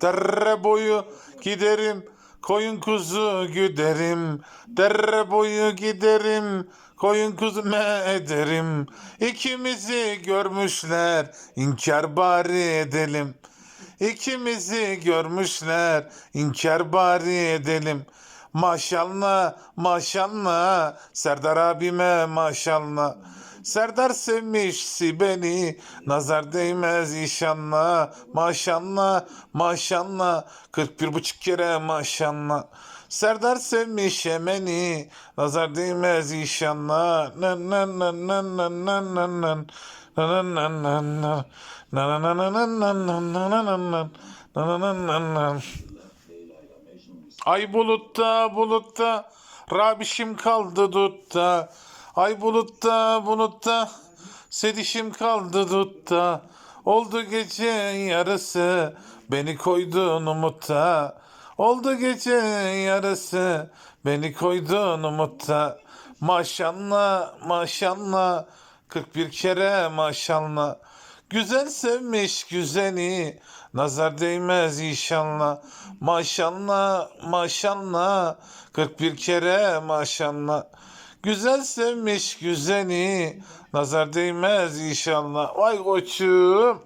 Dere boyu giderim, koyun kuzu güderim. Dere boyu giderim, koyun kuzu me ederim. İkimizi görmüşler, inkar bari edelim. İkimizi görmüşler, inkar bari edelim. Maşallah, maşallah, Serdar abime maşallah. Serdar sevmişsi beni Nazar değmez inşallah Maşallah maşallah 41 buçuk kere maşallah Serdar sevmiş beni Nazar değmez inşallah Nan nan nan nan nan nan nan nan Nan nan nan nan Nan nan nan nan nan nan nan nan Nan nan nan nan Ay bulutta bulutta Rabişim kaldı dutta Ay bulutta bulutta Sedişim kaldı dutta Oldu gece yarısı Beni koydun umutta Oldu gece yarısı Beni koydun umutta Maşallah maşallah 41 kere maşallah Güzel sevmiş güzeli, nazar değmez inşallah. Maşallah, maşallah, 41 kere maşallah. Güzel sevmiş güzeli, nazar değmez inşallah. Vay koçum.